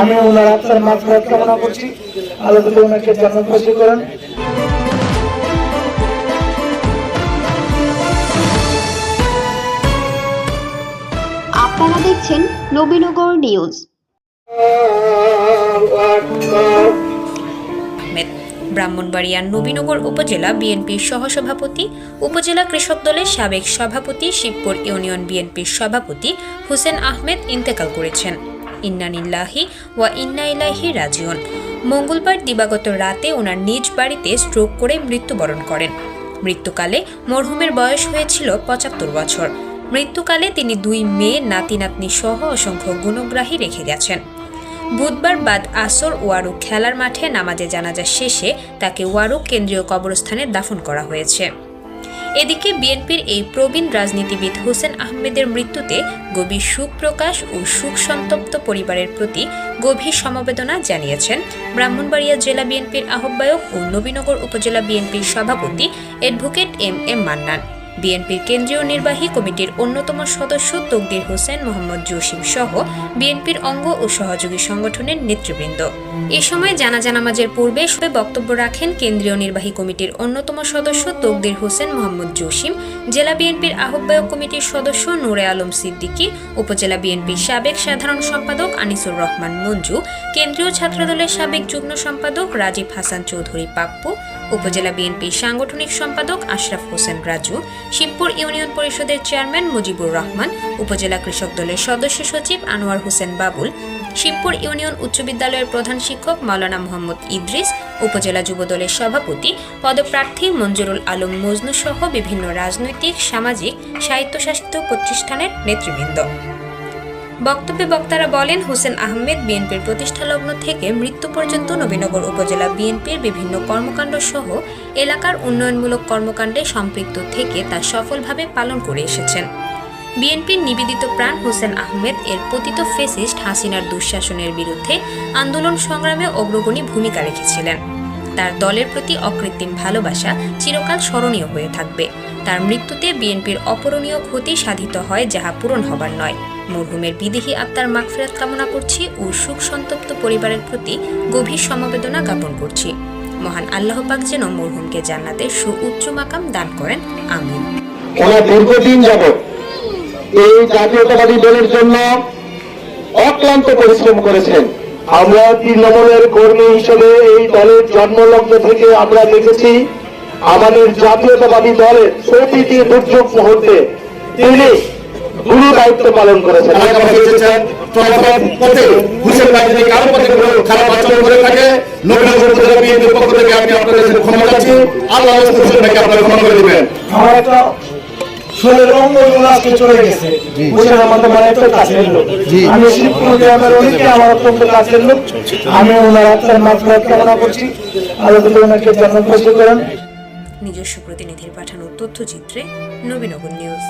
আমি ওনার কামনা করছি। আল্লাহ ওনাকে করেন। আপনারা দেখছেন নবীনগর নিউজ। ব্রাহ্মণবাড়িয়ার নবীনগর উপজেলা বিএনপির সহসভাপতি উপজেলা কৃষক দলের সাবেক সভাপতি শিবপুর ইউনিয়ন বিএনপির সভাপতি হুসেন আহমেদ ইন্তেকাল করেছেন। ইন্নানিল্লাহি ওয়া ইন্না ইলাইহি রাজিউন। মঙ্গলবার দিবাগত রাতে ওনার নিজ বাড়িতে স্ট্রোক করে মৃত্যুবরণ করেন। মৃত্যুকালে মরহুমের বয়স হয়েছিল পঁচাত্তর বছর। মৃত্যুকালে তিনি দুই মেয়ে নাতি নাতনি সহ অসংখ্য গুণগ্রাহী রেখে গেছেন। বুধবার বাদ আসর ওয়ারুক খেলার মাঠে নামাজে জানাজা শেষে তাকে ওয়ারুক কেন্দ্রীয় কবরস্থানে দাফন করা হয়েছে। এদিকে বিএনপির এই প্রবীণ রাজনীতিবিদ হোসেন আহমেদের মৃত্যুতে গভীর শোক প্রকাশ ও শোক সন্তপ্ত পরিবারের প্রতি গভীর সমবেদনা জানিয়েছেন ব্রাহ্মণবাড়িয়া জেলা বিএনপির আহ্বায়ক ও নবীনগর উপজেলা বিএনপির সভাপতি অ্যাডভোকেট এম এম মান্নান। বিএনপির কেন্দ্রীয় নির্বাহী কমিটির অন্যতম সদস্য তকদির হোসেন মোহাম্মদ জসিম সহ বিএনপির অঙ্গ ও সহযোগী সংগঠনের নেতৃবৃন্দ। এ সময় জানাজা নামাজের পূর্বে বক্তব্য রাখেন কেন্দ্রীয় নির্বাহী কমিটির অন্যতম সদস্য তকদির হোসেন মোহাম্মদ জসিম, জেলা বিএনপির আহ্বায়ক কমিটির সদস্য নূরে আলম সিদ্দিকী, উপজেলা বিএনপির সাবেক সাধারণ সম্পাদক আনিসুর রহমান মঞ্জু, কেন্দ্রীয় ছাত্রদলের সাবেক যুগ্ম সম্পাদক রাজীব হাসান চৌধুরী পাপ্পু উপজেলা বিএনপির সাংগঠনিক সম্পাদক আশরাফ হোসেন রাজু, শিবপুর ইউনিয়ন পরিষদের চেয়ারম্যান মুজিবুর রহমান, উপজেলা কৃষক দলের সদস্য সচিব আনোয়ার হোসেন বাবুল, শিবপুর ইউনিয়ন উচ্চ বিদ্যালয়ের প্রধান শিক্ষক মাওলানা মোহাম্মদ ইদ্রিস, উপজেলা যুব দলের সভাপতি, পদপ্রার্থী মঞ্জুরুল আলম মজনু সহ বিভিন্ন রাজনৈতিক, সামাজিক স্বায়ত্তশাসিত প্রতিষ্ঠানের নেতৃবৃন্দ। বক্তব্যে বক্তারা বলেন, হোসেন আহমেদ বিএনপির প্রতিষ্ঠা লগ্ন থেকে মৃত্যু পর্যন্ত নবীনগর উপজেলা বিএনপির বিভিন্ন কর্মকাণ্ড সহ এলাকার উন্নয়নমূলক কর্মকাণ্ডে সম্পৃক্ত থেকে তা সফলভাবে পালন করে এসেছেন। বিএনপির নিবেদিত প্রাণ হোসেন আহমেদ, এর পতিত ফেসিস্ট হাসিনার দুঃশাসনের বিরুদ্ধে আন্দোলন সংগ্রামে অগ্রগণী ভূমিকা রেখেছিলেন। তার দলের প্রতি অকৃত্রিম ভালোবাসা চিরকাল স্মরণীয় হয়ে থাকবে। তার মৃত্যুতে বিএনপির অপূরণীয় ক্ষতি সাধিত হয়, যাহা পূরণ হবার নয়। মরহুমের বিদেহী আত্মার মাগফিরাত কামনা করছি ও সুখ সন্তপ্ত পরিবারের প্রতি গভীর সমবেদনা জ্ঞাপন করছি। মহান আল্লাহ পাক যেন মরহুমকে জান্নাতের সুউচ্চ মাকাম দান করেন। আমিন। ওরা দীর্ঘদিন যাবৎ এই জাতীয়তাবাদী দলের জন্য অক্লান্ত পরিশ্রম করেছেন। আমরা তৃণমূলের কর্মী হিসেবে এই দলের জন্মলগ্ন থেকে আমরা দেখেছি, আমাদের জাতীয়তাবাদী দলের প্রতিটি দুর্যোগ মুহূর্তে তিনি গুরু দায়িত্ব পালন করেছেন এলাকাবাসী এসেছেন চলাচল পথে হুসেন ভাই যদি কারও পথে খারাপ আচরণ করে থাকে। নবীনগর উপজেলা বিএনপির পক্ষ থেকে আমি আপনাদের কাছে ক্ষমা চাচ্ছি। আল্লাহ হুসেন ভাইকে আপনারা ক্ষমা করে দিবেন। আমার একটা শরীরের অঙ্গগুলো আজকে চলে গেছে। বুঝলেন আমাদের মানে একটা কাছের লোক। আমি শিবপুর গ্রামের অনেকে আমার অত্যন্ত কাছের লোক। আমি ওনার আত্মার কামনা করছি। আল্লাহ ওনাকে করেন। নিজস্ব প্রতিনিধির পাঠানো তথ্যচিত্রে নবীনগর নিউজ।